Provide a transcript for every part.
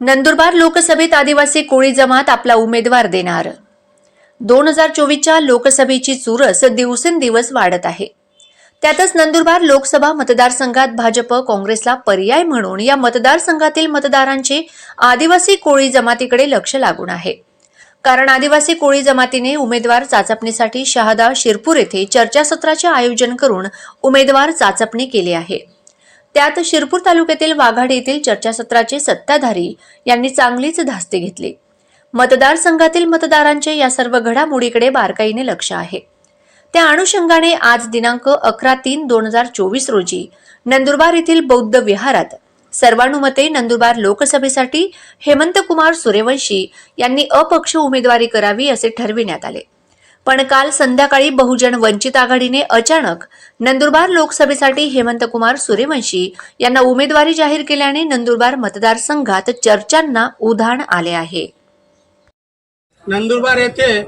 नंदुरबार लोकसभेत आदिवासी कोळी जमात आपला उमेदवार देणार. दोन हजार चोवीसच्या लोकसभेची चुरस दिवसेंदिवस वाढत आहे. त्यातच नंदुरबार लोकसभा मतदारसंघात भाजप काँग्रेसला पर्याय म्हणून या मतदारसंघातील मतदारांचे आदिवासी कोळी जमातीकडे लक्ष लागून आहे. कारण आदिवासी कोळी जमातीने उमेदवार चाचपणीसाठी शहादा शिरपूर येथे चर्चासत्राचे आयोजन करून उमेदवार चाचपणी केली आहे. त्यात शिरपूर तालुक्यातील वाघाडी येथील चर्चासत्राचे सत्ताधारी यांनी चांगलीच धास्ती घेतली. मतदारसंघातील मतदारांचे या सर्व घडामोडीकडे बारकाईने लक्ष आहे. त्या अनुषंगाने आज दिनांक अकरा तीन दोन हजार चोवीस रोजी नंदुरबार येथील बौद्ध विहारात सर्वानुमते नंदुरबार लोकसभेसाठी हेमंत कुमार सूर्यवंशी यांनी अपक्ष उमेदवारी करावी असे ठरविण्यात आले. पण काल संध्याकाळी बहुजन वंचित आघाडीने अचानक नंदुरबार लोकसभेसाठी हेमंत कुमार सूर्यवंशी यांना उमेदवारी जाहीर केल्याने नंदुरबार मतदारसंघात चर्चांना उधाण आले आहे. नंदुरबार येथे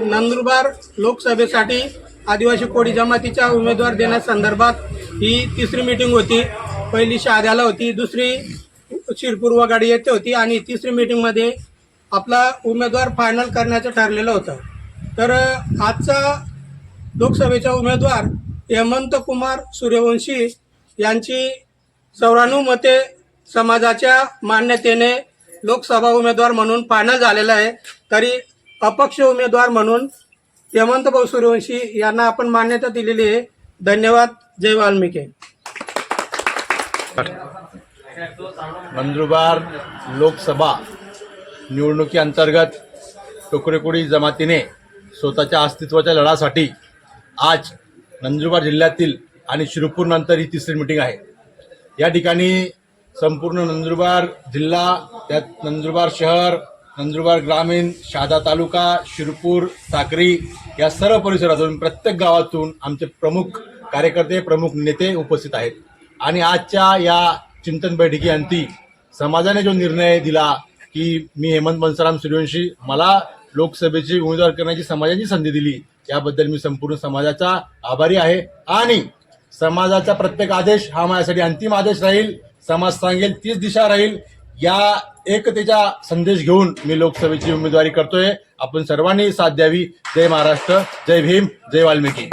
नंदुरबार लोकसभेसाठी आदिवासी कोळी जमातीच्या उमेदवार देण्यासंदर्भात ही तिसरी मीटिंग होती. पहिली शहाद्याला होती दुसरी शिरपूर वगाडी येथे होती आणि तिसरी मीटिंगमध्ये आपला उमेदवार फायनल करण्याचं ठरलेलं होतं. तर आजचा लोकसभेचा उमेदवार हेमंत कुमार सूर्यवंशी यांची चौऱ्याण्णव मते समाजाच्या मान्यतेने लोकसभा उमेदवार म्हणून फायनल झालेलं आहे. तरी अपक्ष उमेदवार म्हणून हेमंत भाऊ सूर्यवंशी यांना आपण मान्यता दिलेली आहे. धन्यवाद. जय वाल्मिकी. नंदुरबार लोकसभा निवडणुकीअंतर्गत टोकरेकोडी जमातीने स्वतःच्या अस्तित्वाच्या लढासाठी आज नंदुरबार जिल्ह्यातील आणि शिरपूरनंतर ही तिसरी मिटिंग आहे. या ठिकाणी संपूर्ण नंदुरबार जिल्हा त्यात नंदुरबार शहर नंदुरबार ग्रामीण शहादा तालुका शिरपूर साक्री या सर्व परिसरातून प्रत्येक गावातून आमचे प्रमुख कार्यकर्ते प्रमुख नेते उपस्थित आहेत. आणि आजच्या या चिंतन बैठकीअंती समाजाने जो निर्णय दिला की मी हेमंत बनसराम सूर्यवंशी मला लोकसभेची उमेदवार करण्याची समाजाची संधी दिली. याबद्दल मी संपूर्ण समाजाचा आभारी आहे. आणि समाजाचा प्रत्येक आदेश हा माझ्यासाठी अंतिम आदेश राहील. समाज सांगेल तीच दिशा राहील. या एकतेचा संदेश घेऊन मी लोकसभेची उमेदवारी करतोय. आपण सर्वांनी साथ द्यावी. जय महाराष्ट्र. जय भीम. जय वाल्मिकी.